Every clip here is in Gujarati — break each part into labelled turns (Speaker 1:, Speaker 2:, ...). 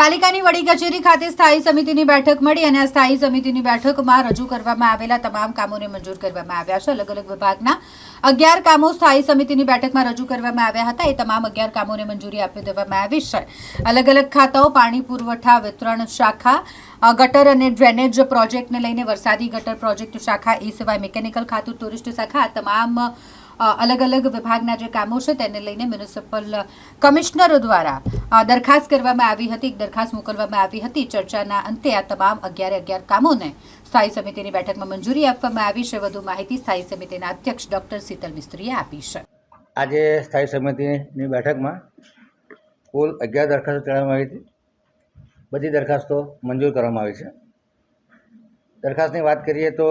Speaker 1: પાલિકાની વડી કચેરી ખાતે સ્થાયી સમિતિની બેઠક મળી અને આ સ્થાયી સમિતિની બેઠકમાં રજૂ કરવામાં આવેલા તમામ કામોને મંજૂર કરવામાં આવ્યા છે. અલગ અલગ વિભાગના અગિયાર કામો સ્થાયી સમિતિની બેઠકમાં રજૂ કરવામાં આવ્યા હતા. એ તમામ અગિયાર કામોને મંજૂરી આપી દેવામાં આવી છે. અલગ અલગ ખાતાઓ, પાણી પુરવઠા, વિતરણ શાખા ગટર અને ડ્રેનેજ પ્રોજેક્ટને લઈને વરસાદી ગટર પ્રોજેક્ટ શાખા, એ સિવાય મિકેનિકલ ખાતું, ટુરિસ્ટ શાખા, આ તમામ અલગ અલગ વિભાગના જે કામો છે તેને લઈને મ્યુનિસિપલ કમિશનરો દ્વારા દરખાસ્ત કરવામાં આવી હતી, એક દરખાસ્ત મોકલવામાં આવી હતી. ચર્ચાના અંતે આ તમામ અગિયારે અગિયાર કામોને સ્થાયી સમિતિની બેઠકમાં મંજૂરી આપવામાં આવી છે. વધુ માહિતી સ્થાયી સમિતિના અધ્યક્ષ ડોક્ટર શીતલ મિસ્ત્રીએ આપી છે.
Speaker 2: આજે સ્થાયી સમિતિની બેઠકમાં કુલ અગિયાર દરખાસ્તો ચડાવવામાં આવી હતી. બધી દરખાસ્તો મંજૂર કરવામાં આવી છે. દરખાસ્તની વાત કરીએ તો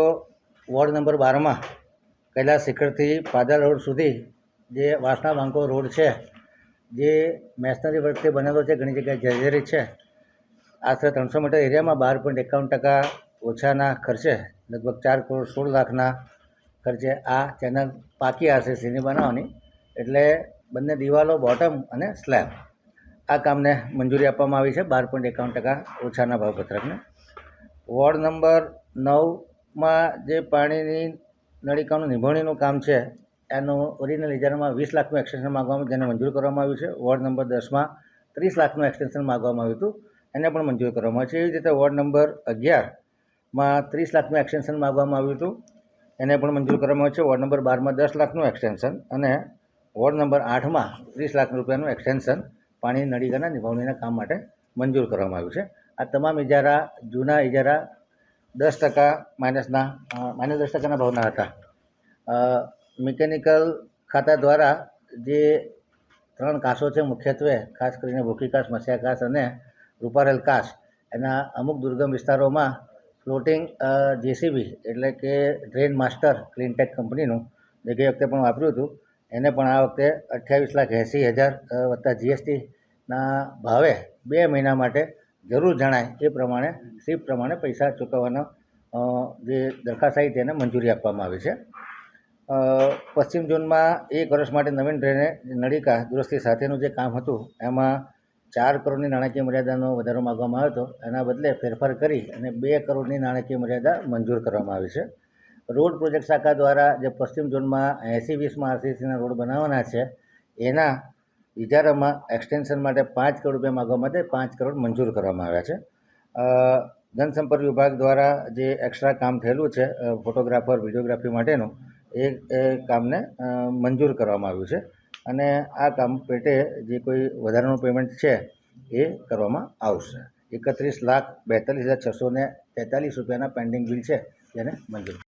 Speaker 2: વોર્ડ નંબર બારમાં કૈલાસ શિખરથી પાદરા રોડ સુધી જે વાસણા બાંકો રોડ છે, જે મેશનરી વર્કથી બનેલો છે, ઘણી જગ્યાએ જર્જરી છે. આશરે ત્રણસો મીટર એરિયામાં બાર પોઈન્ટ એકાવન ટકા ઓછાના ખર્ચે, લગભગ ચાર કરોડ સોળ લાખના ખર્ચે આ ચેનલ પાકી આરસીસીની બનાવવાની. એટલે બંને દિવાલો બોટમ અને સ્લેબ. આ કામને મંજૂરી આપવામાં આવી છે, બાર પોઈન્ટ એકાવન ટકા ઓછાના ભાવપત્રકને. વોર્ડ નંબર નવમાં જે પાણીની નળિકાનું નિભાવણીનું કામ છે, એનું ઓરિજિનલ ઇજારામાં વીસ લાખનું એક્સટેન્શન માગવામાં જેને મંજૂર કરવામાં આવ્યું છે. વોર્ડ નંબર દસમાં ત્રીસ લાખનું એક્સટેન્શન માગવામાં આવ્યું હતું, એને પણ મંજૂર કરવામાં આવ્યું છે. એવી રીતે વોર્ડ નંબર અગિયારમાં ત્રીસ લાખનું એક્સટેન્શન માગવામાં આવ્યું હતું, એને પણ મંજૂર કરવામાં આવ્યું છે. વોર્ડ નંબર બારમાં દસ લાખનું એક્સટેન્શન અને વોર્ડ નંબર આઠમાં ત્રીસ લાખ રૂપિયાનું એક્સટેન્શન પાણી નળીકાના નિભાવણીના કામ માટે મંજૂર કરવામાં આવ્યું છે. આ તમામ ઇજારા, જૂના ઇજારા દસ ટકા માઇનસના માઇનસ દસ ટકાના ભાવના હતા. મિકેનિકલ ખાતા દ્વારા જે ત્રણ કાસો છે મુખ્યત્વે, ખાસ કરીને ભૂખી કાસ, મસ્યા કાસ અને રૂપારેલ કાસ, એના અમુક દુર્ગમ વિસ્તારોમાં ફ્લોટિંગ જેસીબી એટલે કે ડ્રેન માસ્ટર ક્લીનટેક કંપનીનું જે ગઈ વખતે પણ વાપર્યું હતું, એને પણ આ વખતે અઠ્યાવીસ લાખ એંસી હજાર વત્તા જીએસટીના ભાવે બે મહિના માટે જરૂર જણાય એ પ્રમાણે સીપ પ્રમાણે પૈસા ચૂકવવાનો જે દરખાસ્ત આવી તેને મંજૂરી આપવામાં આવી છે. પશ્ચિમ ઝોનમાં એક વર્ષ માટે નવીન ડ્રેનેજ નળિકા દુરસ્તી સાથેનું જે કામ હતું, એમાં ચાર કરોડની નાણાકીય મર્યાદાનો વધારો માગવામાં આવ્યો હતો. એના બદલે ફેરફાર કરી અને બે કરોડની નાણાકીય મર્યાદા મંજૂર કરવામાં આવી છે. રોડ પ્રોજેક્ટ શાખા દ્વારા જે પશ્ચિમ ઝોનમાં એંસી વીસમાં આરસીસીના રોડ બનાવવાના છે, એના ઇજારામાં એક્સટેન્શન માટે પાંચ કરોડ રૂપિયા માગવા માટે પાંચ કરોડ મંજૂર કરવામાં આવ્યા છે. જનસંપર્ક વિભાગ દ્વારા જે એક્સ્ટ્રા કામ થયેલું છે ફોટોગ્રાફર વિડીયોગ્રાફી માટેનું, એ એ કામને મંજૂર કરવામાં આવ્યું છે. અને આ કામ પેટે જે કોઈ વધારાનું પેમેન્ટ છે, એ કરવામાં આવશે. એકત્રીસ લાખ બેતાલીસ હજાર છસો ને તેતાલીસ રૂપિયાના પેન્ડિંગ બિલ છે તેને મંજૂર